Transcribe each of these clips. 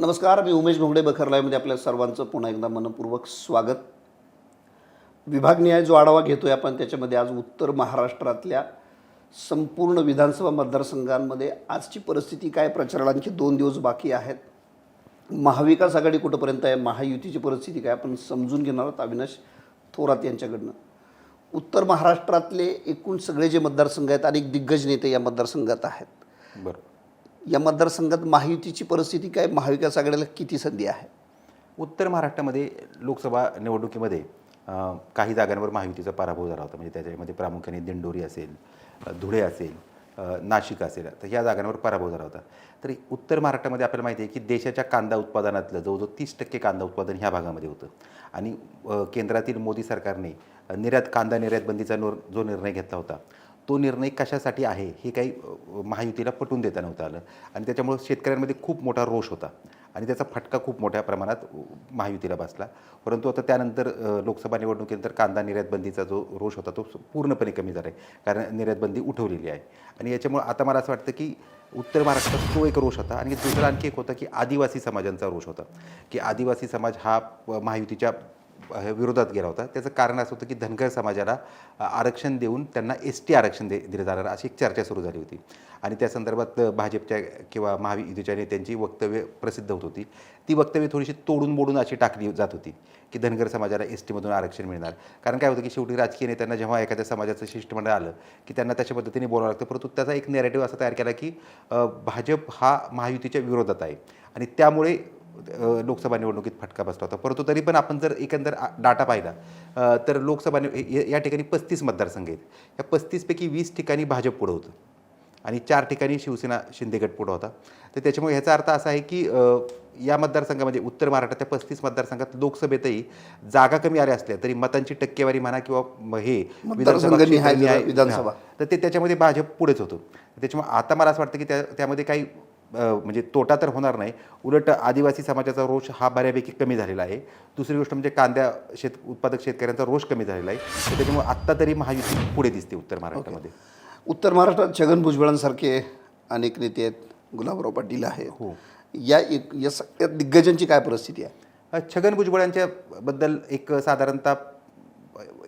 नमस्कार मी उमेश भोंगडे बखरलायमध्ये आपल्या सर्वांचं पुन्हा एकदा मनपूर्वक स्वागत. विभागनिहाय जो आढावा घेतोय आपण त्याच्यामध्ये आज उत्तर महाराष्ट्रातल्या संपूर्ण विधानसभा मतदारसंघांमध्ये आजची परिस्थिती काय प्रचाराला आणखी दोन दिवस बाकी आहेत. महाविकास आघाडी कुठंपर्यंत आहे महायुतीची परिस्थिती काय आपण समजून घेणार आहोत अविनाश थोरात यांच्याकडनं. उत्तर महाराष्ट्रातले एकूण सगळे जे मतदारसंघ आहेत अनेक दिग्गज नेते या मतदारसंघात आहेत. बरं. या मतदारसंघात महायुतीची परिस्थिती काय? महाविकास आघाडीला किती संधी आहे? उत्तर महाराष्ट्रामध्ये लोकसभा निवडणुकीमध्ये काही जागांवर महायुतीचा पराभव झाला होता. म्हणजे त्याच्यामध्ये प्रामुख्याने दिंडोरी असेल धुळे असेल नाशिक असेल तर ह्या जागांवर पराभव झाला होता. तर उत्तर महाराष्ट्रामध्ये आपल्याला माहिती आहे की देशाच्या कांदा उत्पादनातलं जवळजवळ तीस टक्के कांदा उत्पादन ह्या भागामध्ये होतं. आणि केंद्रातील मोदी सरकारने निर्यात कांदा निर्यात बंदीचा नोर जो निर्णय घेतला होता तो निर्णय कशासाठी आहे हे काही महायुतीला पटवून देता नव्हतं आलं. आणि त्याच्यामुळं शेतकऱ्यांमध्ये खूप मोठा रोष होता. आणि त्याचा फटका खूप मोठ्या प्रमाणात महायुतीला बसला. परंतु आता त्यानंतर लोकसभा निवडणुकीनंतर कांदा निर्यातबंदीचा जो रोष होता तो पूर्णपणे कमी झाला आहे कारण निर्यातबंदी उठवलेली आहे. आणि याच्यामुळं आता मला असं वाटतं की उत्तर महाराष्ट्रात तो एक रोष होता. आणि दुसरा आणखी एक होता की आदिवासी समाजांचा रोष होता. की आदिवासी समाज हा महायुतीच्या विरोधात गेला होता. त्याचं कारण असं होतं की धनगर समाजाला आरक्षण देऊन त्यांना एस टी आरक्षण दे दिलं जाणार. अशी एक चर्चा सुरू झाली होती. आणि त्या संदर्भात भाजपच्या किंवा महायुतीच्या नेत्यांची वक्तव्य प्रसिद्ध होत होती. ती वक्तव्य थोडीशी तोडून मोडून अशी टाकली जात होती की धनगर समाजाला एस टीमधून आरक्षण मिळणार. कारण काय होतं की शेवटी राजकीय नेत्यांना जेव्हा एखाद्या समाजाचं शिष्टमंडळ आलं की त्यांना तशा पद्धतीने बोलावं लागतं. परंतु त्याचा एक नेरेटिव्ह असा तयार केला की भाजप हा महायुतीच्या विरोधात आहे. आणि त्यामुळे लोकसभा निवडणुकीत फटका बसला होता. परंतु तरी पण आपण जर एकंदर डाटा पाहिला तर लोकसभा निव- या- ठिकाणी पस्तीस मतदारसंघ आहेत. या पस्तीसपैकी वीस ठिकाणी भाजप पुढं होतं आणि चार ठिकाणी शिवसेना शिंदेगड पुढं होता. तर त्याच्यामुळे ह्याचा अर्थ असा आहे की या मतदारसंघामध्ये उत्तर महाराष्ट्रात त्या पस्तीस मतदारसंघात लोकसभेतही जागा कमी आल्या असल्या तरी मतांची टक्केवारी म्हणा किंवा हे विधानसभा. तर ते त्याच्यामध्ये भाजप पुढेच होतं. त्याच्यामुळे आता मला असं वाटतं की त्या त्यामध्ये काही म्हणजे तोटा तर होणार नाही. उलट आदिवासी समाजाचा रोष हा बऱ्यापैकी कमी झालेला आहे. दुसरी गोष्ट म्हणजे कांद्या शेत उत्पादक शेतकऱ्यांचा रोष कमी झालेला आहे. त्याच्यामुळे आत्ता तरी महायुती पुढे दिसते उत्तर महाराष्ट्रामध्ये. उत्तर महाराष्ट्रात छगन भुजबळांसारखे अनेक नेते आहेत. गुलाबराव पाटील आहे हो. या एक या सगळ्या दिग्गजांची काय परिस्थिती आहे? छगन भुजबळ यांच्याबद्दल एक साधारणतः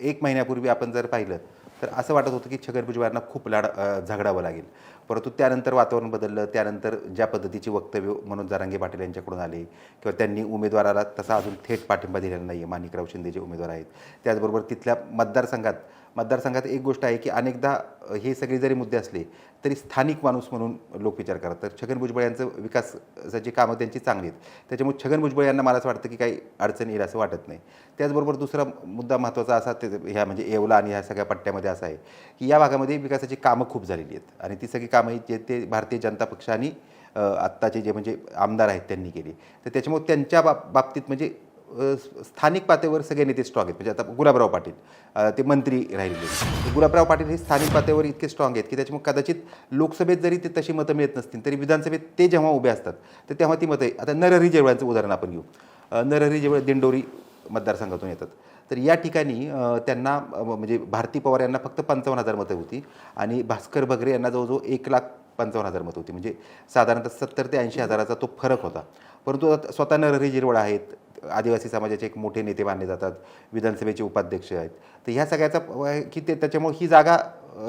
एक महिन्यापूर्वी आपण जर पाहिलं तर असं वाटत होतं की छगन भुजबळांना खूप लाड झगडावं लागेल. परंतु त्यानंतर वातावरण बदललं त्यानंतर ज्या पद्धतीची वक्तव्य मनोज जारांगे पाटील यांच्याकडून आले किंवा त्यांनी उमेदवाराला तसा अजून थेट पाठिंबा दिलेला नाही आहे माणिकराव शिंदे जे उमेदवार आहेत. त्याचबरोबर तिथल्या मतदारसंघात मतदारसंघात एक गोष्ट आहे की अनेकदा हे सगळे जरी मुद्दे असले तरी स्थानिक माणूस म्हणून लोक विचार करतात. तर छगन भुजबळ यांचं विकासाची कामं त्यांची चांगली आहेत त्याच्यामुळे छगन भुजबळ यांना मला असं वाटतं की काही अडचण येईल असं वाटत नाही. त्याचबरोबर दुसरा मुद्दा महत्त्वाचा असा ते ह्या म्हणजे येवला आणि ह्या सगळ्या पट्ट्यामध्ये असा आहे की या भागामध्ये विकासाची कामं खूप झालेली आहेत. आणि ती सगळी कामं ही जे ते भारतीय जनता पक्ष आणि आत्ताचे जे म्हणजे आमदार आहेत त्यांनी केली. तर त्याच्यामुळे त्यांच्या बाब बाबतीत म्हणजे स्थानिक पातळीवर सगळे नेते स्ट्रॉंग आहेत. म्हणजे आता गुलाबराव पाटील ते मंत्री राहिलेले गुलाबराव पाटील हे स्थानिक पातळीवर इतके स्ट्रॉंग आहेत की त्याच्यामुळे कदाचित लोकसभेत जरी ते तशी मतं मिळत नसतील तरी विधानसभेत ते जेव्हा उभे असतात तर तेव्हा ती मतं आता नरहरी जेवळांचं उदाहरण आपण घेऊ. नरहरी जेवळ दिंडोरी मतदारसंघातून येतात. तर या ठिकाणी त्यांना म्हणजे भारती पवार यांना फक्त पंचावन्न हजार मतं होती आणि भास्कर बगरे यांना जवळजवळ एक लाख पंचावन्न हजार मतं होती. म्हणजे साधारणतः सत्तर ते ऐंशी हजाराचा तो फरक होता. परंतु स्वतः नरहरी जिरवळ आहेत आदिवासी समाजाचे एक मोठे नेते मानले जातात विधानसभेचे उपाध्यक्ष आहेत. तर ह्या सगळ्याचा की ते त्याच्यामुळे ही जागा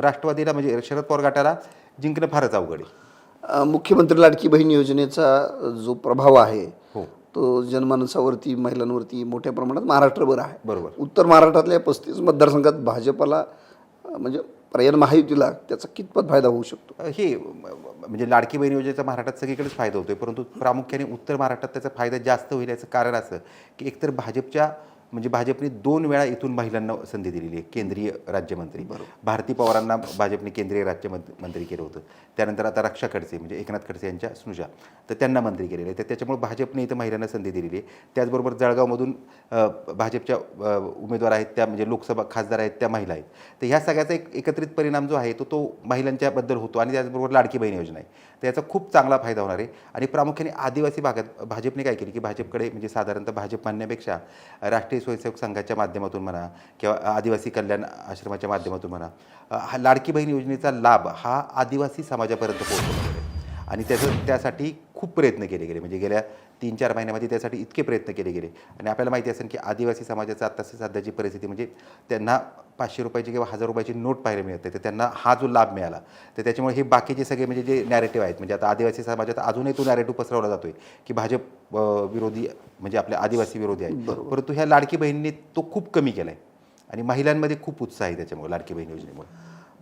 राष्ट्रवादीला म्हणजे शरद पवार गटाला जिंकणं फारच अवघड आहे. मुख्यमंत्री लाडकी बहीण योजनेचा जो प्रभाव आहे हो. तो जनमानसावरती महिलांवरती मोठ्या प्रमाणात महाराष्ट्रभर आहे. बरोबर. उत्तर महाराष्ट्रातल्या पस्तीस मतदारसंघात भाजपला म्हणजे पर्याय महायुतीला त्याचा कितपत फायदा होऊ शकतो? हे म्हणजे लाडकी बहीण योजनेचा महाराष्ट्रात सगळीकडेच फायदा होतोय परंतु प्रामुख्याने उत्तर महाराष्ट्रात त्याचा फायदा जास्त होईल याचं कारण असं की एकतर भाजपच्या म्हणजे भाजपने दोन वेळा इथून महिलांना संधी दिलेली आहे केंद्रीय राज्यमंत्री. भारती पवारांना भाजपने केंद्रीय राज्यमंत्री मंत्री केलं होतं. त्यानंतर आता रक्षा खडसे म्हणजे एकनाथ खडसे यांच्या स्नुषा तर त्यांना मंत्री केलेले आहे तर त्याच्यामुळे भाजपने इथं महिलांना संधी दिलेली आहे. त्याचबरोबर जळगावमधून भाजपच्या उमेदवार आहेत त्या म्हणजे लोकसभा खासदार आहेत त्या महिला आहेत. तर ह्या सगळ्याचा एक एकत्रित परिणाम जो आहे तो तो महिलांच्याबद्दल होतो आणि त्याचबरोबर लाडकी बहीण योजना आहे. तर याचा खूप चांगला फायदा होणार आहे. आणि प्रामुख्याने आदिवासी भागात भाजपने काय केली की भाजपकडे म्हणजे साधारणतः भाजप म्हणण्यापेक्षा राष्ट्रीय स्वयंसेवक संघाच्या माध्यमातून म्हणा किंवा आदिवासी कल्याण आश्रमाच्या माध्यमातून म्हणा हा लाडकी बहीण योजनेचा लाभ हा आदिवासी समाजापर्यंत पोहोचवणार आहे आणि त्याचं त्यासाठी खूप प्रयत्न केले गेले. म्हणजे गेल्या तीन चार महिन्यामध्ये त्यासाठी इतके प्रयत्न केले गेले. आणि आपल्याला माहिती असेल की आदिवासी समाजाचं आता सध्याची परिस्थिती म्हणजे त्यांना पाचशे रुपयाची किंवा हजार रुपयाची नोट पाहायला मिळते. तर त्यांना हा जो लाभ मिळाला तर त्याच्यामुळे हे बाकीचे सगळे म्हणजे जे नॅरेटिव्ह आहेत म्हणजे आता आदिवासी समाजात अजूनही तो नॅरेटिव्ह पसरवला जातोय की भाजप विरोधी म्हणजे आपले आदिवासी विरोधी आहे परंतु ह्या लाडकी बहिणींनी तो खूप कमी केला आहे आणि महिलांमध्ये खूप उत्साह आहे त्याच्यामुळे लाडकी बहीण योजनेमुळे.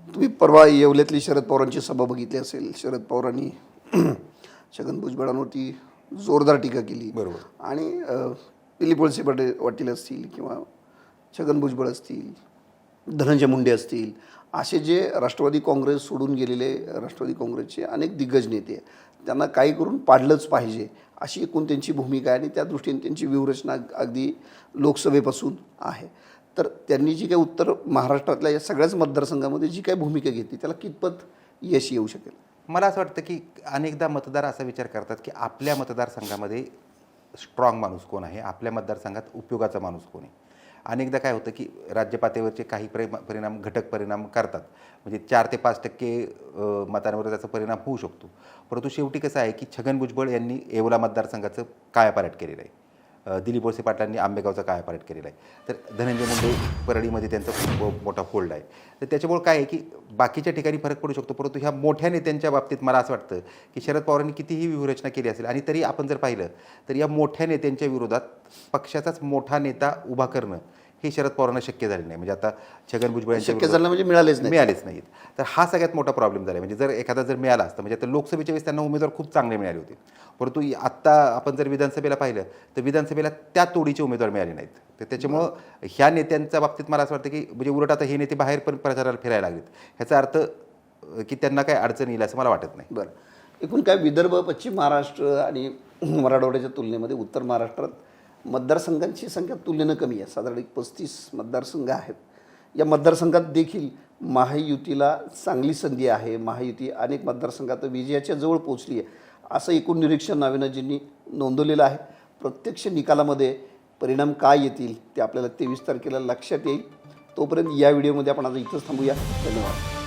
तुम्ही परवा येवल्यातली शरद पवारांची सभा बघितली असेल. शरद पवारांनी छगन भुजबळांवरती जोरदार टीका केली. बरोबर. आणि दिलीप वळसे पाटील पाटील असतील किंवा छगन भुजबळ असतील धनंजय मुंडे असतील असे जे राष्ट्रवादी काँग्रेस सोडून गेलेले राष्ट्रवादी काँग्रेसचे अनेक दिग्गज नेते त्यांना काही करून पाडलंच पाहिजे अशी एकूण त्यांची भूमिका आहे आणि त्या दृष्टीने त्यांची व्यूहरचना अग- अगदी लोकसभेपासून आहे. तर त्यांनी जी काही उत्तर महाराष्ट्रातल्या या सगळ्याच मतदारसंघामध्ये जी काही भूमिका घेतली त्याला कितपत यश येऊ शकेल? मला असं वाटतं की अनेकदा मतदार असा विचार करतात की आपल्या मतदारसंघामध्ये स्ट्रॉंग माणूस कोण आहे? आपल्या मतदारसंघात उपयोगाचा माणूस कोण आहे? अनेकदा काय होतं की राज्य पातळीवरचे काही परि परिणाम घटक परिणाम करतात. म्हणजे चार ते पाच टक्के मतांवर त्याचा परिणाम होऊ शकतो. परंतु शेवटी कसं आहे की छगन भुजबळ यांनी येवला मतदारसंघाचं कायापालट केलेलं आहे. दिलीप वळसे पाटलांनी आंबेगावचा काय पालट केलेला आहे? तर धनंजय मुंडे परळीमध्ये त्यांचा खूप मोठा होल्ड आहे. तर त्याच्यामुळे काय आहे की बाकीच्या ठिकाणी फरक पडू शकतो परंतु ह्या मोठ्या नेत्यांच्या बाबतीत मला असं वाटतं की शरद पवारांनी कितीही व्यूहरचना केली असेल आणि तरी आपण जर पाहिलं तर या मोठ्या नेत्यांच्या विरोधात पक्षाचाच मोठा नेता उभा करणं हे शरद पवारांना शक्य झाले नाही. म्हणजे आता छगन भुजबळ यांच्या शक्य झालं म्हणजे मिळालेच नाही. मिळालेच नाहीत. तर हा सगळ्यात मोठा प्रॉब्लेम झाला म्हणजे जर एखादा जर मिळाला असता म्हणजे आता लोकसभेच्या वेळेस त्यांना उमेदवार खूप चांगले मिळाले होते. परंतु आत्ता आपण जर विधानसभेला पाहिलं तर विधानसभेला त्या तोडीचे उमेदवार मिळाले नाहीत. तर त्याच्यामुळं ह्या नेत्यांच्या बाबतीत मला असं वाटतं की म्हणजे उलट आता हे नेते बाहेर पण प्रचाराला फिरायला लागलेत. ह्याचा अर्थ की त्यांना काय अडचण येईल असं मला वाटत नाही. बरं. एकूण काय विदर्भ पश्चिम महाराष्ट्र आणि मराठवाड्याच्या तुलनेमध्ये उत्तर महाराष्ट्रात मतदारसंघांची संख्या तुलनेनं कमी आहे. साधारण एक पस्तीस मतदारसंघ आहेत. या मतदारसंघात देखील महायुतीला चांगली संधी आहे. महायुती अनेक मतदारसंघात विजयाच्या जवळ पोचली आहे. असं एकूण निरीक्षण नाविनाजींनी नोंदवलेलं आहे. प्रत्यक्ष निकालामध्ये परिणाम काय येतील ते आपल्याला तेवीस तारखेला लक्षात येईल. तोपर्यंत या व्हिडिओमध्ये आपण आता इथंच थांबूया. धन्यवाद.